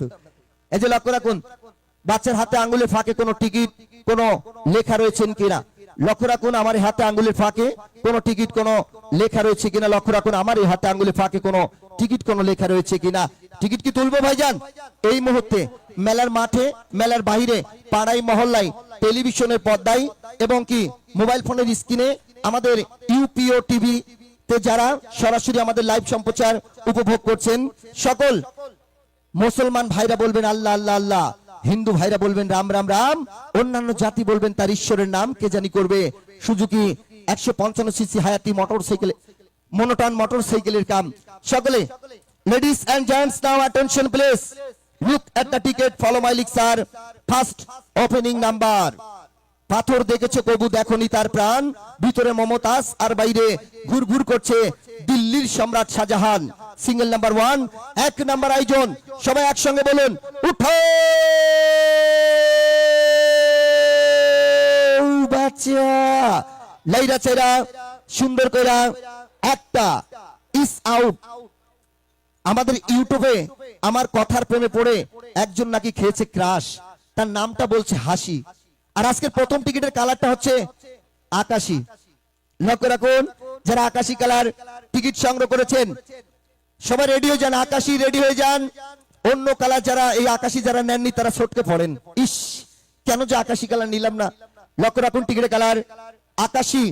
তো এই যে লক্ষ্য রাখুন, বাচ্চার হাতে আঙ্গুলের ফাঁকে কোনো টিকিট, কোনো লেখা রয়েছেন কিনা? লক্ষ্য রাখুন, আমার হাতে আঙ্গুলের ফাঁকে কোনো টিকিট, কোনো লেখা রয়েছে কিনা? লক্ষ্য রাখুন, আমার এই হাতে আঙ্গুলের ফাঁকে কোনো টিকিট, কোনো লেখা রয়েছে কিনা? টিকিট কি তুলবো ভাইজান? এই মুহূর্তে মেলার মাঠে, মেলার বাইরে পাড়াই মহল্লায়, টেলিভিশনের পর্দায় এবং কি মোবাইল ফোনের স্ক্রিনে আমাদের ইউপিও টিভি তে যারা সরাসরি আমাদের লাইভ সম্প্রচার উপভোগ করছেন, সকল মুসলমান ভাইরা বলবেন আল্লাহ আল্লাহ আল্লাহ। হিন্দু ভাইরা বলবেন রাম রাম রাম। অন্যান্য জাতি বলবেন তার ঈশ্বরের নাম, কে জানি করবে? সুজুকি একশো পঞ্চান্ন সিসি হায়াতি মোটর সাইকেল মনোটন মোটর সাইকেলের কাম। সকলে ladies and gents now attention please look at the ticket follow my lick sir first opening number পাথর দেখেছে কবু, দেখনি তার প্রাণ। ভিতরে মমতাজ, আর বাইরে ঘুর ঘুর করছে দিল্লির সম্রাট শাহজাহান। সিঙ্গেল নাম্বার ওয়ান এক নাম্বার আয়োজন। সবাই একসঙ্গে বলুন, উঠো! বাচ্চা! লাইরা চেরা সুন্দর কইরা, একটা ইস আউট আমাদের ইউটিউবে আমার কথার প্রেমে পড়ে একজন নাকি খেয়েছে ক্রাশ। তার নামটা বলছে হাসি। আর আজকের প্রথম টিকিটের কালারটা হচ্ছে আকাশি। লক্ষ্য রাখুন, যারা আকাশি কালার টিকিট সংগ্রহ করেছেন সবাই রেডি হয়ে যান আকাশি রেডি হয়ে যান। অন্য কালার যারা এই আকাশি যারা নেননি তারা সটকে পড়েন। ইস কেন যে আকাশি কালার নিলাম না? লক্ষ্য রাখুন টিকিটের কালার আকাশি।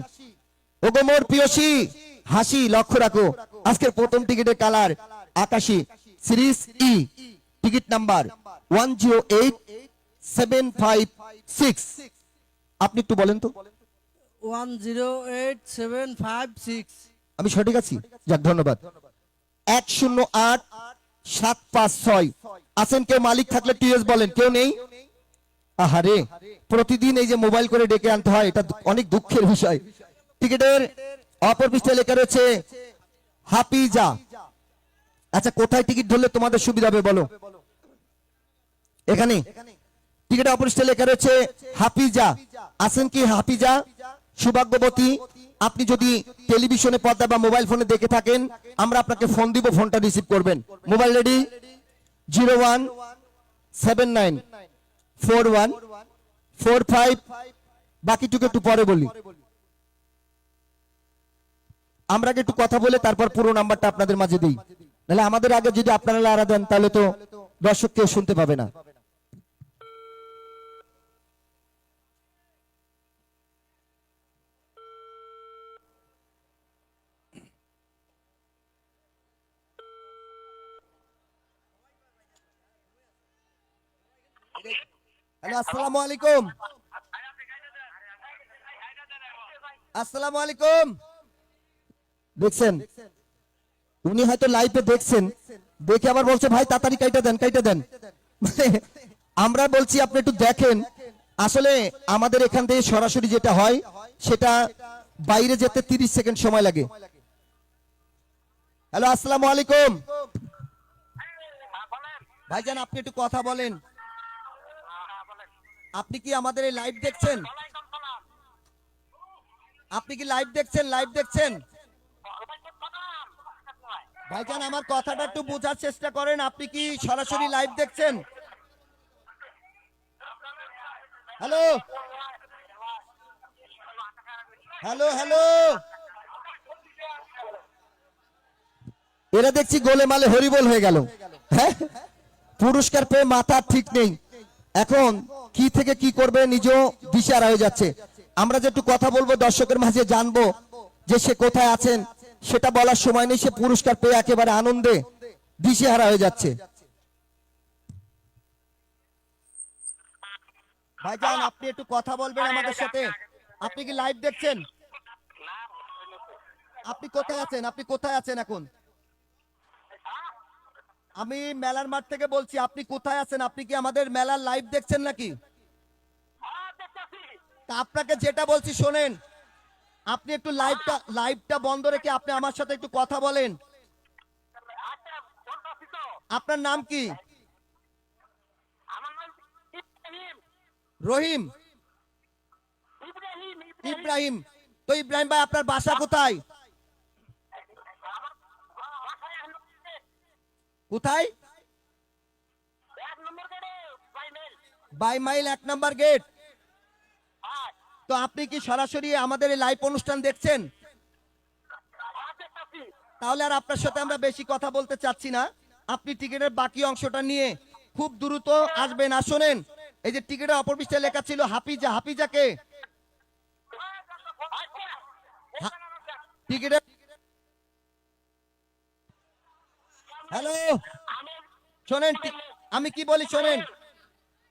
ওগো মোর প্রিয়সী হাসি লক্ষ্য রাখো। আজকের প্রথম টিকিটের কালার আকাশি। Series E ticket number one zero eight seven five six আপনি একটু বলেন তো। One zero eight seven five six আমি সঠিক আছি? যাক ধন্যবাদ। এক শূন্য আট সাত পাঁচ ছয়। আছেন কেউ? মালিক থাকলে টিএস বলেন। কেউ নেই? আহারে, প্রতিদিন এই যে মোবাইল করে ডেকে আনতে হয়, এটা অনেক দুঃখের বিষয়। টিকিটের অপর পৃষ্ঠায় লেখা রয়েছে, হাফিজা। আচ্ছা কোথায় টিকিট ধরলে তোমাদের সুবিধা হবে বলো? এখানে। টিকিটের অপর পৃষ্ঠায় লেখা রয়েছে, হাফিজা। আছেন কি হাফিজা? সৌভাগ্যবতী, আপনি যদি টেলিভিশনে পর্দা বা মোবাইল ফোনে দেখে থাকেন, আমরা আপনাকে ফোন দিব ফোনটা রিসিভ করবেন। Mobile ready? Zero one seven nine four one four five. বাকিটুকু একটু পরে বলি। আমরা একটু কথা বলে তারপর পুরো নাম্বারটা আপনাদের মাঝে দিই। নাহলে আমাদের আগে যদি আপনারা লারা দেন, তাহলে তো দর্শক কেউ শুনতে পাবে না। হ্যালো আলাইকুম। আলাইকুম। দেখছেন? উনি হয়তো লাইভে দেখছেন। দেখে আবার বলছে, ভাই, তাড়াতাড়ি কাইটা দেন কাইটা দেন। মানে আমরা বলছি, আপনি একটু দেখেন। আসলে আমাদের এখান থেকে সরাসরি যেটা হয়, সেটা বাইরে যেতে 30 সেকেন্ড সময় লাগে। হ্যালো, আসসালামু আলাইকুম। ভাইজান, আপনি একটু কথা বলেন। আপনি কি আমাদের এই লাইভ দেখছেন? আপনি কি লাইভ দেখছেন? লাইভ দেখছেন? ভাইজান, আমার কথাটা একটু বোঝার চেষ্টা করেন। আপনি কি সরাসরি লাইভ দেখছেন? হ্যালো হ্যালো হ্যালো এরা দেখছি গোলে মালে হরিবল হয়ে গেল। হ্যাঁ? পুরস্কার পেয়ে মাথা ঠিক নেই। এখন কি থেকে কি করবে নিজেও দিশারা হয়ে যাচ্ছে। আমরা যে একটু কথা বলব দর্শকের মাঝে জানব যে সে কোথায় আছেন সেটা বলার সময় নেই সে পুরস্কার পেয়ে একেবারে আনন্দে দিশেহারা হয়ে যাচ্ছে। ভাইজান আপনি একটু কথা বলবেন আমাদের সাথে। আপনি কি লাইভ দেখছেন? আপনি কোথায় আছেন? আপনি কোথায় আছেন এখন? আমি মেলার মাঠ থেকে বলছি আপনি কোথায় আছেন? আপনি কি আমাদের মেলার লাইভ দেখছেন নাকি? তা আপনাকে যেটা বলছি শোনেন। আপনি একটু লাইভটা লাইভটা বন্ধ রেখে আপনি আমার সাথে একটু কথা বলেন। আপনার নাম কি? রহিম। ইব্রাহিম ইব্রাহিম। তো ইব্রাহিম ভাই আপনার বাসা কোথায়? কোথায়? বাই মাইল এক নাম্বার গেট। তো আপনি কি সরাসরি আমাদের এই লাইভ অনুষ্ঠান দেখছেন? তাহলে আর আপনার সাথে আমরা বেশি কথা বলতে চাচ্ছি না। আপনি টিকিটের বাকি অংশটা নিয়ে খুব দ্রুত আসবেন। আসলেন এই যে টিকিটের অপর পৃষ্ঠায় লেখা ছিল হাফিজা, হাফিজাকে। টিকিটের হ্যালো, শোনেন আমি কি বলি, শোনেন।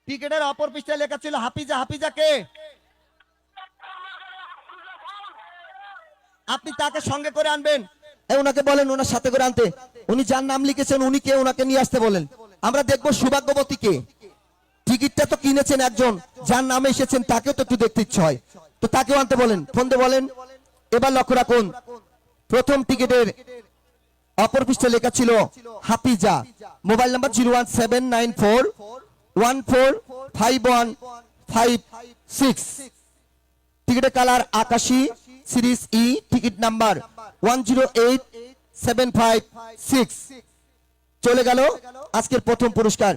টিকিটের অপর পৃষ্ঠায় লেখা ছিল হাফিজা, হাফিজাকে। আপনি তাকে সঙ্গে করে আনবেন। ওনাকে বলেন ওনার সাথে করে আনতে। উনি যার নাম লিখেছেন, উনি কে, ওনাকে নিয়ে আসতে বলেন। আমরা দেখব সৌভাগ্যবতী কে। টিকিটটা তো কিনেছেন একজন, যার নামে এসেছেন, তাকেও তো একটু দেখতে ইচ্ছে হয়। তো তাকেও আনতে বলেন। ফোন বলেন। এবার লক্ষ্য রাখুন, প্রথম টিকিটের অপর পৃষ্ঠে লেখা ছিল Hafiza mobile number zero one seven nine four one four five one five six. টিকিটের কালার আকাশি series E ticket number one zero eight seven five six চলে গেল আজকের প্রথম পুরস্কার।